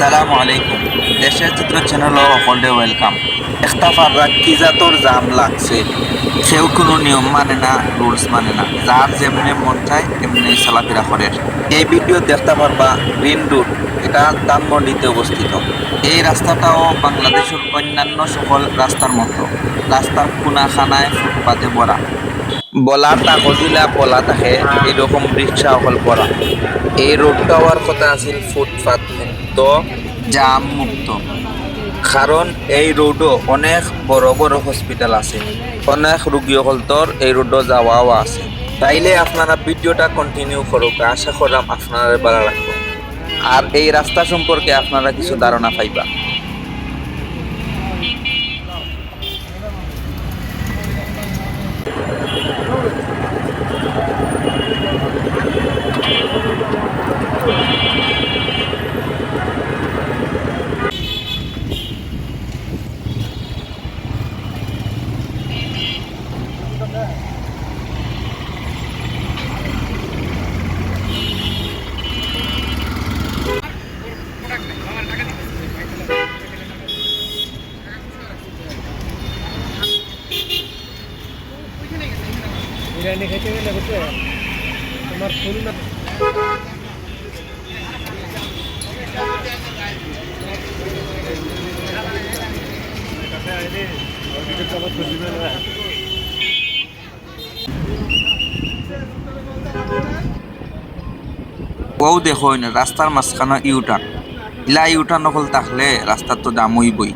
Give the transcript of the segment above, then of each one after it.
আসসালামু আলাইকুম। দেশের চিত্র চ্যানেল সকলে ওয়েলকাম একটা ফাররা কি জাতর জাম লাগছে? কেউ কোনো নিয়ম মানে না রুলস মানে না। যার যেমনি মন চায়, তেমনি চলাফেরা করে। এই ভিডিও দেখতে পারবা গ্রিন রুট এটা ধানমন্ডিতে অবস্থিত। এই রাস্তাটাও বাংলাদেশের অন্যান্য সকল রাস্তার মতো। রাস্তার কোনাখানায় ফুটপাতে ভরা। বলার কাগজিলা বলা থাকে, এরকম রিক্সা অকল পড়া এই রোডটা হওয়ার কথা আছিল ফুটপাথ মুক্ত, জাম মুক্ত। কারণ এই রোডও অনেক বড় বড় হসপিটাল আছে। অনেক রুগী তোর এই রোডও যাওয়াও আছে। তাইলে আপনারা ভিডিওটা কন্টিনিউ করুক, আশা করলাম আপনারা ভালো লাগবে আর এই রাস্তা সম্পর্কে আপনারা কিছু ধারণা পাইবা। বিরিয়ানি খেতে গেলে বুঝছে তোমার ফুল ও দেখো রাস্তার মাঝখানে ইউটার্ন ইলা উঠা নকল থাকলে রাস্তার তো দাম হইবই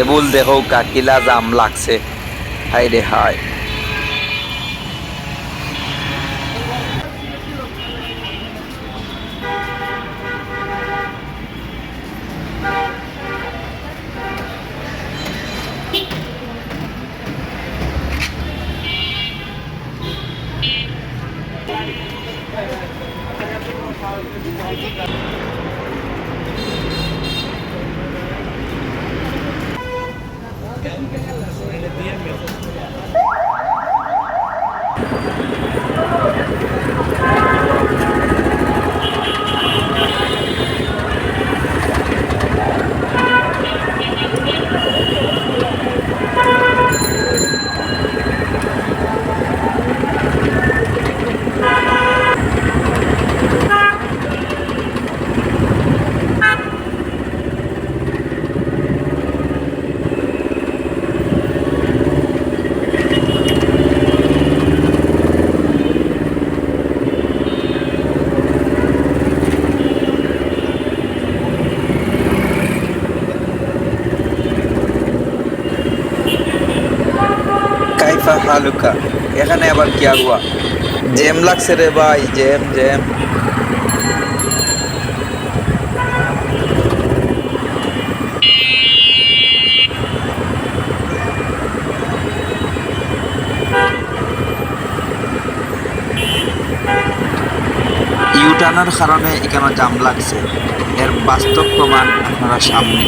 এবুল দেখো কাকিলা জাম লাগছে। হাই রে হাই কাইফা হালুকা এখানে আবার কি আগুয়া? জ্যাম লাগছে রে ভাই, জ্যাম জ্যাম। ইউটার্নের কারণে এখানে জাম লাগছে। এর বাস্তব প্রমাণ আপনারা সামনে।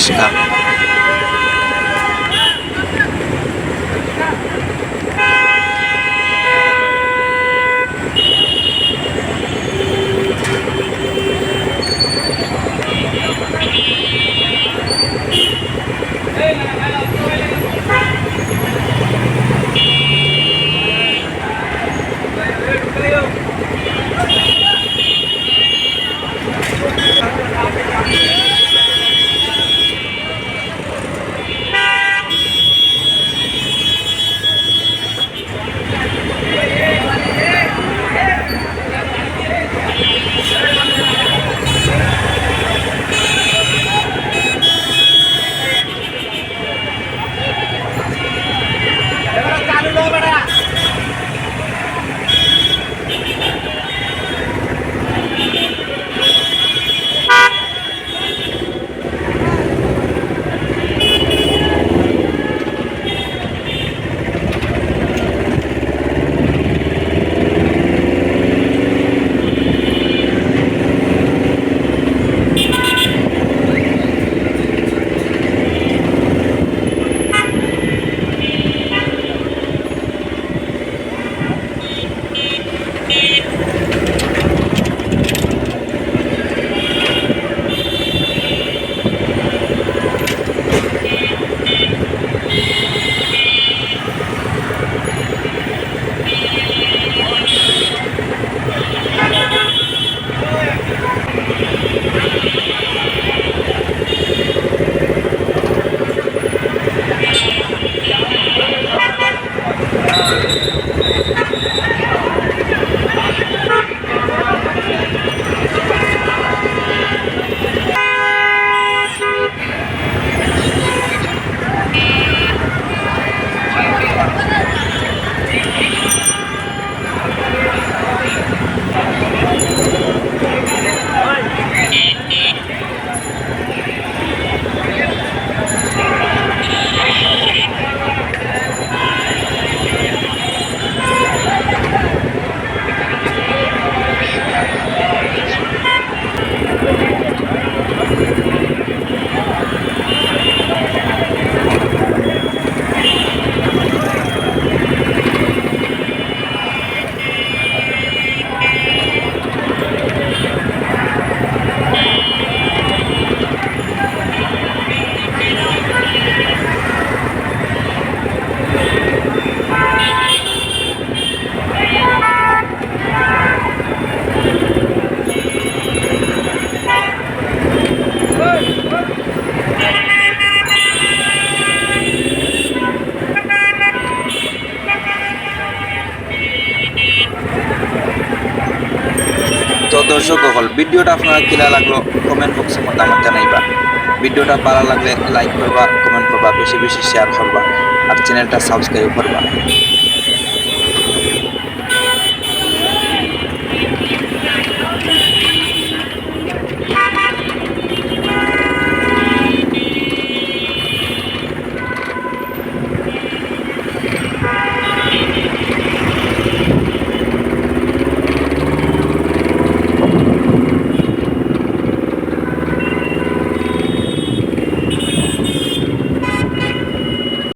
是啊 হল। ভিডিওটা আপনারা কিলা লাগল কমেন্ট বক্সে মতামত জানাইবা। ভিডিওটা ভালো লাগলে লাইক করবা কমেন্ট করবা, বেশি বেশি শেয়ার করবা, আর চ্যানেলটা সাবস্ক্রাইব করবা।